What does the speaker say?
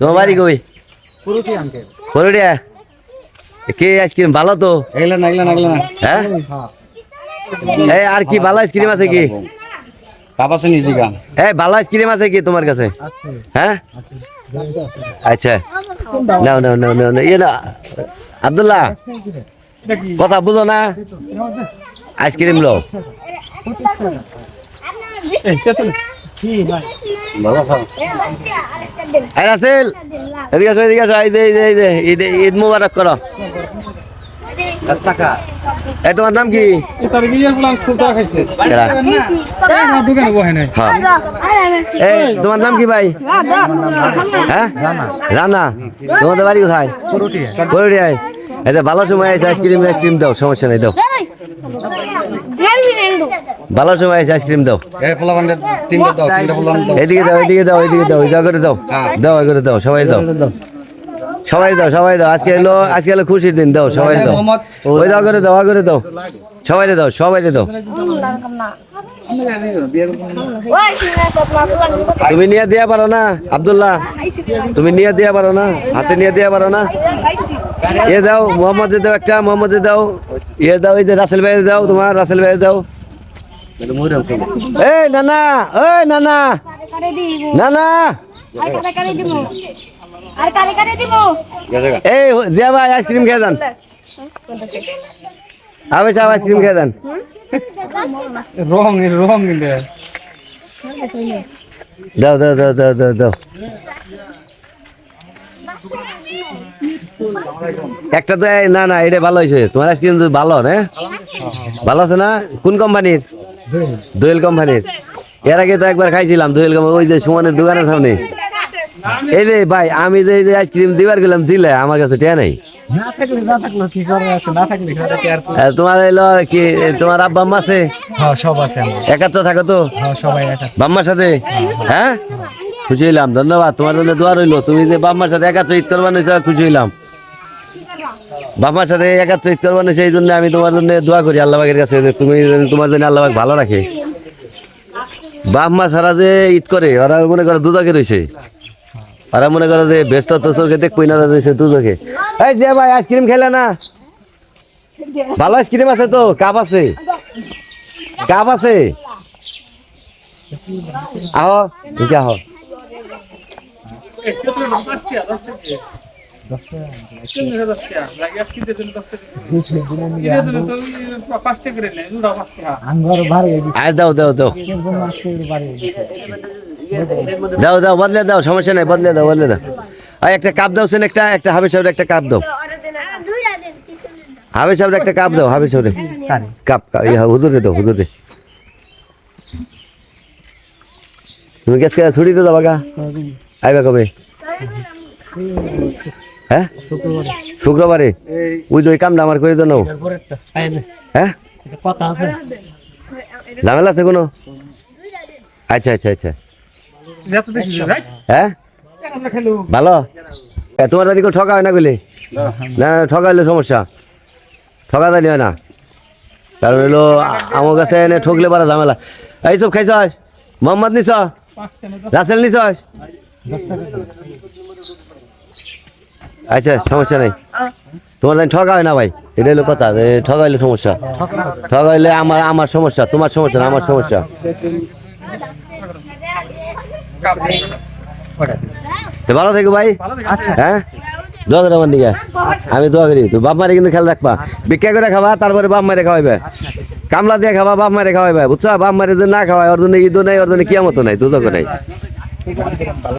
তোমার বাড়ি কই কে আইসক্রিম ভালো তো? এগুলা না এগুলা না এগুলা না। হ্যাঁ? এই আর কি ভালো আইসক্রিম আছে কি? কাপ আছে নিজে গান এই ভালো আইসক্রিম আছে কি তোমার কাছে? হ্যাঁ? আচ্ছা। নাও নাও নাও নাও নাও। ইয়ে না আব্দুল্লাহ কথা বুঝো না। আইসক্রিম লো ভালো এই রাসেল এদিকে আসো এদিকে আসো এই যে এই ঈদ ঈদ মুবারক করো। দশ টাকা। তোমার নাম কি? হ্যাঁ। তোমার নাম কি ভাই? হ্যাঁ? রানা। তোমাদের বাড়ি কোথায়? করুটিয়ায় এটা ভালো সময় আইসক্রিম আইসক্রিম দাও সমস্যা নেই দাও। ভালো সময় আছে আইসক্রিম দাও। এই পোলা বান্ডে তিনটা দাও তিনটা দাও। এদিকে দাও এদিকে দাও এদিকে দাও এটা করে দাও। দাও করে দাও সবাই দাও। সবাই দাও সবাই দাও। আজকে এলো আজকে এলো খুশির দিন দাও সবাই দাও। ওই দাও করে দাও করে দাও। সবাই দাও সবাই দাও। তুমি নিয়ে দিয়া পারো না আবদুল্লাহ? তুমি নিয়ে দিয়া পারো না হাতে নিয়ে দিয়া পারো না। ইয়ে দাও মোহাম্মদে দাও একটা মোহাম্মদে দাও। ইয়ে দাও এই যে রাসেল ভাই দাও তোমার রাসেল ভাই দাও। এই নানা ওই নানা। নানা। এই জিয়া ভাই আইসক্রিম খেয়ে যান। আমি সব আইসক্রিম খেয়ে যান। রং রং। দাও দাও দাও দাও দাও দাও। একটা তো এই- না না এটা ভালো হয়েছে। তোমার আইসক্রিম তো ভালো না? ভালো আছে না? কোন কোম্পানির? দোয়েল কোম্পানির। এর আগে তো একবার খাইছিলাম দোয়েল কোম্পানি ওই যে সুমনের দোকানের সামনে। এই যে ভাই আমি যে এই যে আইসক্রিম দিবার গেলাম দিলে আমার কাছে টিয়া নেই। তোমার এলো কি তোমার আব্বা আম্মা আছে? হ্যাঁ সব আছে একাত্র থাকো তো? হ্যাঁ সবাই বাম্মার সাথে? হ্যাঁ? খুশি হইলাম ধন্যবাদ। তোমার জন্য দোয়া রইল। তুমি যে বাম্মার সাথে একাত্র ঈদ করবার নিয়েছো খুশি হইলাম। বাম্মার সাথে একাত্র ঈদ করবার নিয়েছো এই জন্য আমি তোমার জন্য দোয়া করি আল্লাহের কাছে যে তুমি তোমার জন্য আল্লাহ ভালো রাখে। বাপ বাম্মা সারা যে ঈদ করে, ওরা মনে করে দুদকে রয়েছে। ওরা মনে করে যে ব্যস্ত তো চোখে দেখবই না রয়েছে দুদকে। এই যে ভাই, আইসক্রিম খেলে না? ভালো আইসক্রিম আছে তো, কাপ আছে। কাপ আছে? আহ আহো। দাও দাও দাও। দাও দাও বদলে দাও সমস্যা নাই বদলে দাও বদলে দাও। আর একটা কাপ দাও সেন একটা একটা হাবে সাহেবের একটা কাপ দাও। হাবে সাহেবের একটা কাপ দাও হাবে সাহেবের। কাপ কাপ হুজুরে দাও হুজুরে তুমি গ্যাস ছুটি তো যাবা গা আইবা কবে? হ্যাঁ? শুক্রবারে? ওই তো কামটা আমার করে দাও হ্যাঁ? কথা আছে ঝামেলা আছে কোনো? আচ্ছা আচ্ছা আচ্ছা। হ্যাঁ? ভালো? তোমার জানি কেউ ঠকা হয় না বলে না ঠকা হলে সমস্যা। ঠকা জানি হয় না। কারণ হলো আমার কাছে এনে ঠকলে পারা ঝামেলা। এইসব খাইছস মোহাম্মদ নিছ? রাসেল নিছস আচ্ছা সমস্যা নেই। তোমার লাইন ঠকা হয় না ভাই? এটা হলো কথা যে ঠকা হইলে সমস্যা। ঠকা হইলে আমার আমার সমস্যা তোমার সমস্যা না আমার সমস্যা। তো ভালো থেকো ভাই। আচ্ছা। হ্যাঁ? দোয়া করে আমার দিকে। আমি দোয়া করি তো বাপ মারে কিন্তু খেয়াল রাখবা। ভিক্ষা করে খাবা তারপরে বাপ মারে খাওয়াইবে। কামলা দিয়ে খাবা বাপ মারে খাওয়াইবে বুঝছ? বাপ মারে যদি না খাওয়াই ওর জন্য ঈদও নাই ওর জন্য কিয়ামতো নাই দুদকও নাই।